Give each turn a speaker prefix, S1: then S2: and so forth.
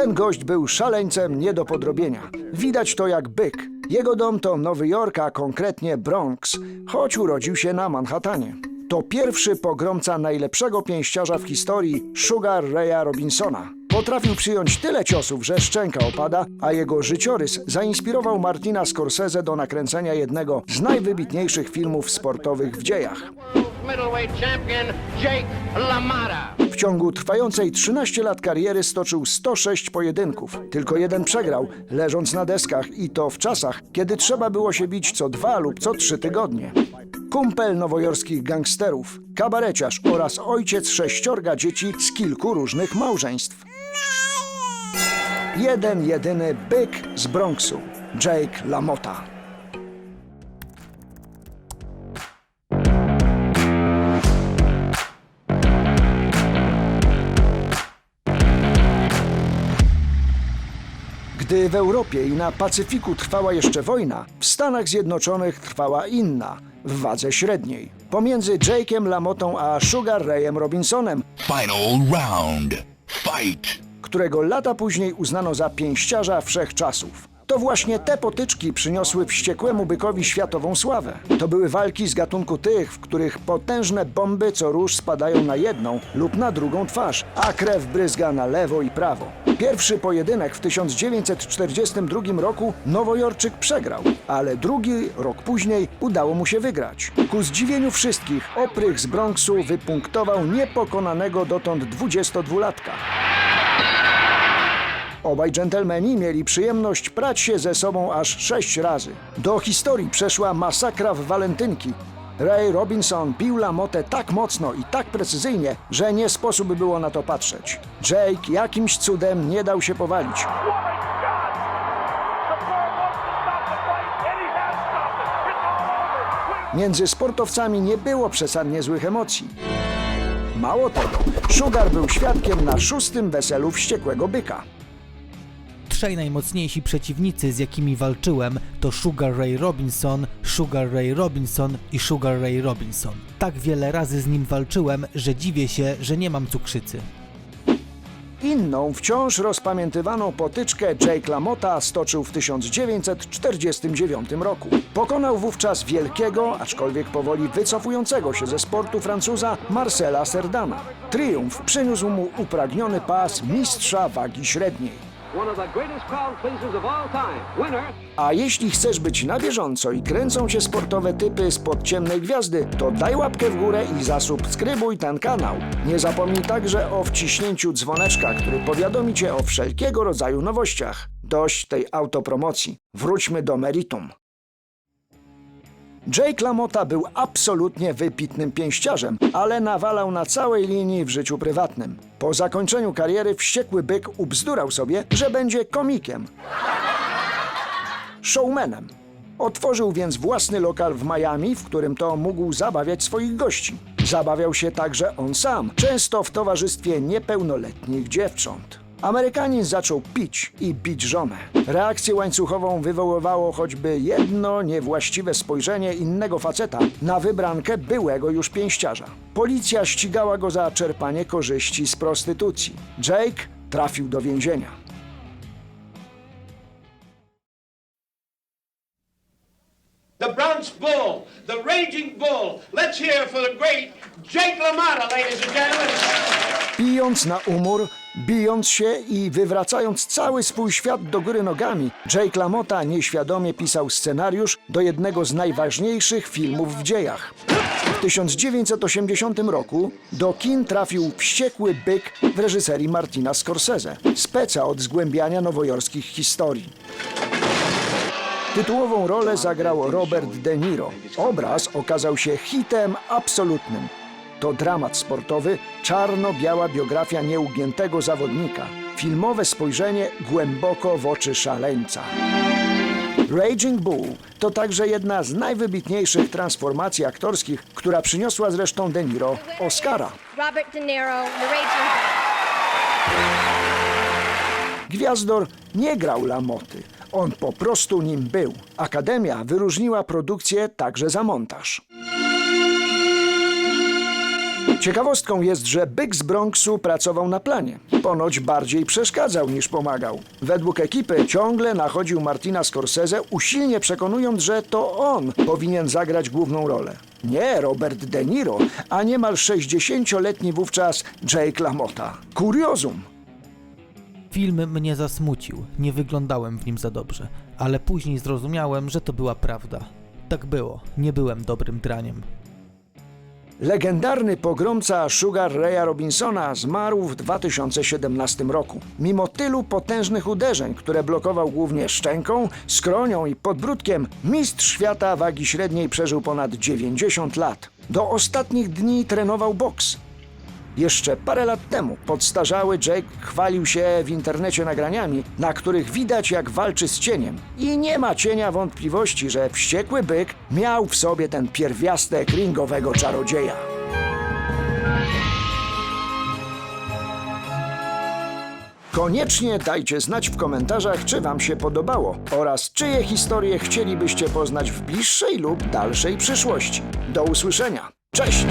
S1: Ten gość był szaleńcem nie do podrobienia. Widać to jak byk. Jego dom to Nowy Jork, a konkretnie Bronx, choć urodził się na Manhattanie. To pierwszy pogromca najlepszego pięściarza w historii, Sugar Raya Robinsona. Potrafił przyjąć tyle ciosów, że szczęka opada, a jego życiorys zainspirował Martina Scorsese do nakręcenia jednego z najwybitniejszych filmów sportowych w dziejach. Ciągu trwającej 13 lat kariery stoczył 106 pojedynków. Tylko jeden przegrał, leżąc na deskach i to w czasach, kiedy trzeba było się bić co dwa lub co trzy tygodnie. Kumpel nowojorskich gangsterów, kabareciarz oraz ojciec sześciorga dzieci z kilku różnych małżeństw. Jeden jedyny byk z Bronxu, Jake LaMotta. Gdy w Europie i na Pacyfiku trwała jeszcze wojna, w Stanach Zjednoczonych trwała inna, w wadze średniej. Pomiędzy Jake'em LaMottą a Sugar Rayem Robinsonem,
S2: Final round. Fight.
S1: którego lata później uznano za pięściarza wszechczasów. To właśnie te potyczki przyniosły wściekłemu bykowi światową sławę. To były walki z gatunku tych, w których potężne bomby co róż spadają na jedną lub na drugą twarz, a krew bryzga na lewo i prawo. Pierwszy pojedynek w 1942 roku Nowojorczyk przegrał, ale drugi rok później udało mu się wygrać. Ku zdziwieniu wszystkich oprych z Bronxu wypunktował niepokonanego dotąd 22-latka. Obaj dżentelmeni mieli przyjemność prać się ze sobą aż sześć razy. Do historii przeszła masakra w walentynki. Ray Robinson bił Lamotę tak mocno i tak precyzyjnie, że nie sposób było na to patrzeć. Jake jakimś cudem nie dał się powalić. Między sportowcami nie było przesadnie złych emocji. Mało tego, Sugar był świadkiem na szóstym weselu wściekłego byka.
S3: Trzej najmocniejsi przeciwnicy, z jakimi walczyłem, to Sugar Ray Robinson, Sugar Ray Robinson i Sugar Ray Robinson. Tak wiele razy z nim walczyłem, że dziwię się, że nie mam cukrzycy.
S1: Inną, wciąż rozpamiętywaną potyczkę Jake LaMotta stoczył w 1949 roku. Pokonał wówczas wielkiego, aczkolwiek powoli wycofującego się ze sportu Francuza Marcela Serdana. Triumf przyniósł mu upragniony pas mistrza wagi średniej. A jeśli chcesz być na bieżąco i kręcą się sportowe typy spod ciemnej gwiazdy, to daj łapkę w górę i zasubskrybuj ten kanał. Nie zapomnij także o wciśnięciu dzwoneczka, który powiadomi cię o wszelkiego rodzaju nowościach. Dość tej autopromocji. Wróćmy do meritum. Jake LaMotta był absolutnie wypitnym pięściarzem, ale nawalał na całej linii w życiu prywatnym. Po zakończeniu kariery wściekły byk ubzdurał sobie, że będzie komikiem showmanem. Otworzył więc własny lokal w Miami, w którym to mógł zabawiać swoich gości. Zabawiał się także on sam, często w towarzystwie niepełnoletnich dziewcząt. Amerykanin zaczął pić i bić żonę. Reakcję łańcuchową wywoływało choćby jedno niewłaściwe spojrzenie innego faceta na wybrankę byłego już pięściarza. Policja ścigała go za czerpanie korzyści z prostytucji. Jake trafił do więzienia.
S4: The Bronx Bull, the Raging Bull. Let's hear for the great Jake LaMotta, ladies and gentlemen.
S1: Pijąc na umór, bijąc się i wywracając cały swój świat do góry nogami, Jake LaMotta nieświadomie pisał scenariusz do jednego z najważniejszych filmów w dziejach. W 1980 roku do kin trafił Wściekły Byk w reżyserii Martina Scorsese, speca od zgłębiania nowojorskich historii. Tytułową rolę zagrał Robert De Niro. Obraz okazał się hitem absolutnym. To dramat sportowy, czarno-biała biografia nieugiętego zawodnika. Filmowe spojrzenie głęboko w oczy szaleńca. Raging Bull to także jedna z najwybitniejszych transformacji aktorskich, która przyniosła zresztą De Niro Oscara.
S5: Robert De Niro, The Raging Bull.
S1: Gwiazdor nie grał Lamoty, on po prostu nim był. Akademia wyróżniła produkcję także za montaż. Ciekawostką jest, że byk z Bronxu pracował na planie. Ponoć bardziej przeszkadzał niż pomagał. Według ekipy ciągle nachodził Martina Scorsese, usilnie przekonując, że to on powinien zagrać główną rolę. Nie Robert De Niro, a niemal 60-letni wówczas Jake LaMotta. Kuriozum!
S3: Film mnie zasmucił, nie wyglądałem w nim za dobrze, ale później zrozumiałem, że to była prawda. Tak było, nie byłem dobrym draniem.
S1: Legendarny pogromca Sugar Raya Robinsona zmarł w 2017 roku. Mimo tylu potężnych uderzeń, które blokował głównie szczęką, skronią i podbródkiem, mistrz świata wagi średniej przeżył ponad 90 lat. Do ostatnich dni trenował boks. Jeszcze parę lat temu podstarzały Jake chwalił się w internecie nagraniami, na których widać jak walczy z cieniem. I nie ma cienia wątpliwości, że wściekły byk miał w sobie ten pierwiastek ringowego czarodzieja. Koniecznie dajcie znać w komentarzach, czy Wam się podobało oraz czyje historie chcielibyście poznać w bliższej lub dalszej przyszłości. Do usłyszenia. Cześć!